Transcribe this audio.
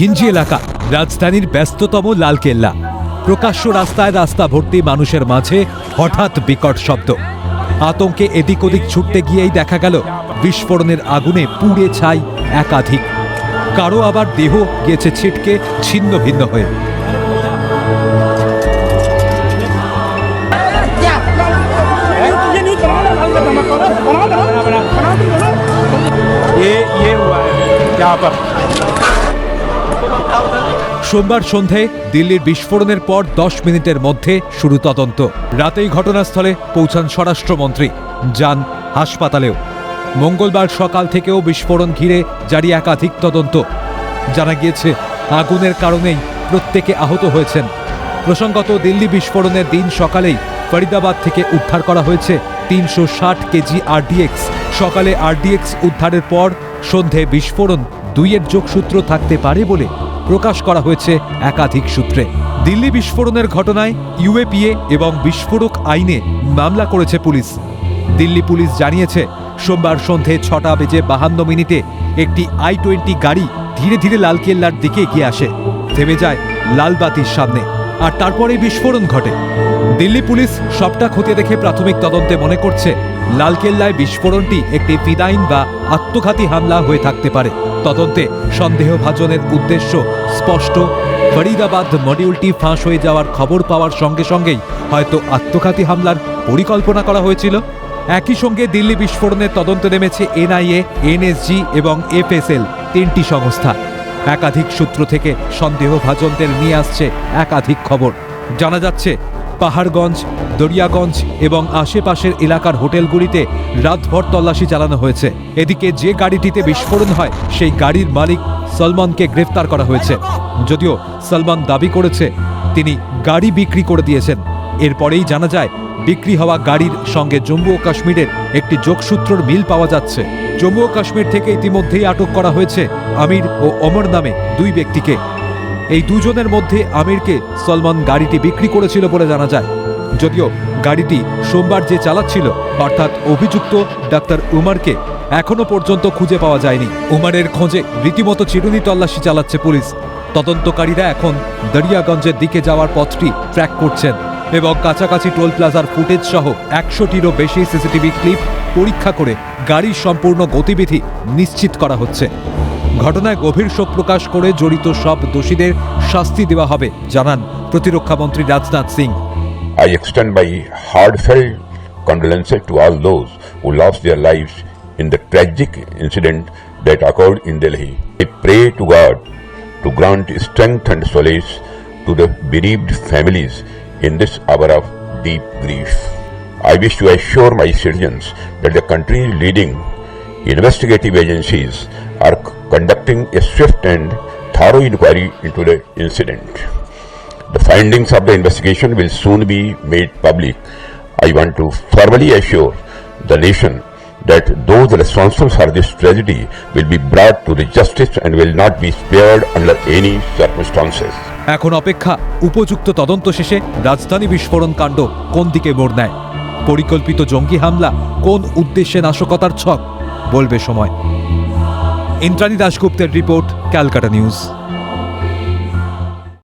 ঘিঞ্জি এলাকা রাজধানীর ব্যস্ততম লালকেল্লা প্রকাশ্য রাস্তায় রাস্তা ভর্তি মানুষের মাঝে হঠাৎ বিকট শব্দ আতঙ্কে এদিক ওদিক ছুটতে গিয়েই দেখা গেল বিস্ফোরণের আগুনে পুড়ে ছাই একাধিক কারো আবার দেহ গেছে ছিটকে ছিন্ন ভিন্ন হয়ে ये नहीं बनाना बनाना बनाना बनाना बनाना ये ये हुआ है यहाँ पर সোমবার সন্ধে দিল্লির বিস্ফোরণের পর দশ মিনিটের মধ্যে শুরু তদন্ত। রাতেই ঘটনাস্থলে পৌঁছান স্বরাষ্ট্রমন্ত্রী। যান হাসপাতালেও। মঙ্গলবার সকাল থেকেও বিস্ফোরণ ঘিরে জারি একাধিক তদন্ত। জানা গিয়েছে, আগুনের কারণেই প্রত্যেকে আহত হয়েছেন। প্রসঙ্গত, দিল্লি বিস্ফোরণের দিন সকালেই ফরিদাবাদ থেকে উদ্ধার করা হয়েছে তিনশো ষাট কেজি আরডিএক্স। সকালে আরডিএক্স উদ্ধারের পর সন্ধে বিস্ফোরণ দুইয়ের যোগসূত্র থাকতে পারে বলে প্রকাশ করা হয়েছে একাধিক সূত্রে। দিল্লি বিস্ফোরণের ঘটনায় ইউএপিএ এবং বিস্ফোরক আইনে মামলা করেছে পুলিশ। দিল্লি পুলিশ জানিয়েছে, সোমবার সন্ধে ছটা বেজে বাহান্ন মিনিটে একটি আই টোয়েন্টি গাড়ি ধীরে ধীরে লালকেল্লার দিকে এগিয়ে আসে। থেমে যায় লালবাতির সামনে। আর তারপরে বিস্ফোরণ ঘটে। দিল্লি পুলিশ সবটা খতিয়ে দেখে প্রাথমিক তদন্তে মনে করছে, লালকেল্লায় বিস্ফোরণটি একটি ফিদাইন বা আত্মঘাতী হামলা হয়ে থাকতে পারে। তদন্তে সন্দেহভাজনের উদ্দেশ্য স্পষ্ট। ফরিদাবাদ মডিউলটি ফাঁস হয়ে যাওয়ার খবর পাওয়ার সঙ্গে সঙ্গেই হয়তো আত্মঘাতী হামলার পরিকল্পনা করা হয়েছিল। একই সঙ্গে দিল্লি বিস্ফোরণের তদন্তে নেমেছে এনআইএ, এনএসজি এবং এফএসএল তিনটি সংস্থা। একাধিক সূত্র থেকে সন্দেহভাজনদের নিয়ে আসছে একাধিক খবর। জানা যাচ্ছে, পাহাড়গঞ্জ, দরিয়াগঞ্জ এবং আশেপাশের এলাকার হোটেলগুলিতে রাতভর তল্লাশি চালানো হয়েছে। এদিকে যে গাড়িটিতে বিস্ফোরণ হয়, সেই গাড়ির মালিক সলমনকে গ্রেফতার করা হয়েছে। যদিও সলমান দাবি করেছে, তিনি গাড়ি বিক্রি করে দিয়েছেন। এরপরেই জানা যায়, বিক্রি হওয়া গাড়ির সঙ্গে জম্মু ও কাশ্মীরের একটি যোগসূত্রর মিল পাওয়া যাচ্ছে। জম্মু ও কাশ্মীর থেকে ইতিমধ্যেই আটক করা হয়েছে আমির ও অমর নামে দুই ব্যক্তিকে। এই দুজনের মধ্যে আমিরকে সলমান গাড়িটি বিক্রি করেছিল বলে জানা যায়। যদিও গাড়িটি সোমবার যে চালাচ্ছিল, অর্থাৎ অভিযুক্ত ডাক্তার উমারকে এখনও পর্যন্ত খুঁজে পাওয়া যায়নি। উমারের খোঁজে রীতিমতো চিরুনি তল্লাশি চালাচ্ছে পুলিশ। তদন্তকারীরা এখন দরিয়াগঞ্জের দিকে যাওয়ার পথটি ট্র্যাক করছেন। এবং কাছাকাছি টোল প্লাজার ফুটেজ সহ একশোটিরও বেশি সিসিটিভি ক্লিপ পরীক্ষা করে গাড়ির সম্পূর্ণ গতিবিধি নিশ্চিত করা হচ্ছে। ঘটনায় গভীর শোক প্রকাশ করে জড়িত সব দোষীদের শাস্তি দেওয়া হবে, জানান প্রতিরক্ষামন্ত্রী Rajnath Singh. I extend my heartfelt condolences to all those who lost their lives in the tragic incident that occurred in Delhi I pray to God to grant strength and solace to the bereaved families in this hour of deep grief. I wish to assure my citizens that the country's leading investigative agencies are conducting a swift and thorough inquiry into the incident. The findings of the investigation will soon be made public. I want to formally assure the nation that those responsible for this tragedy will be brought to the justice and will not be spared under any circumstances. এখন অপেক্ষা উপযুক্ত তদন্ত শেষে রাজধানী বিস্ফোরণ কাণ্ড কোন দিকে মোড় নেয়? পরিকল্পিত জঙ্গি হামলা কোন উদ্দেশ্যে নাশকতার ছক? বলবে সময়। ইন্দ্রাণী দাশগুপ্তের রিপোর্ট, ক্যালকাটা নিউজ।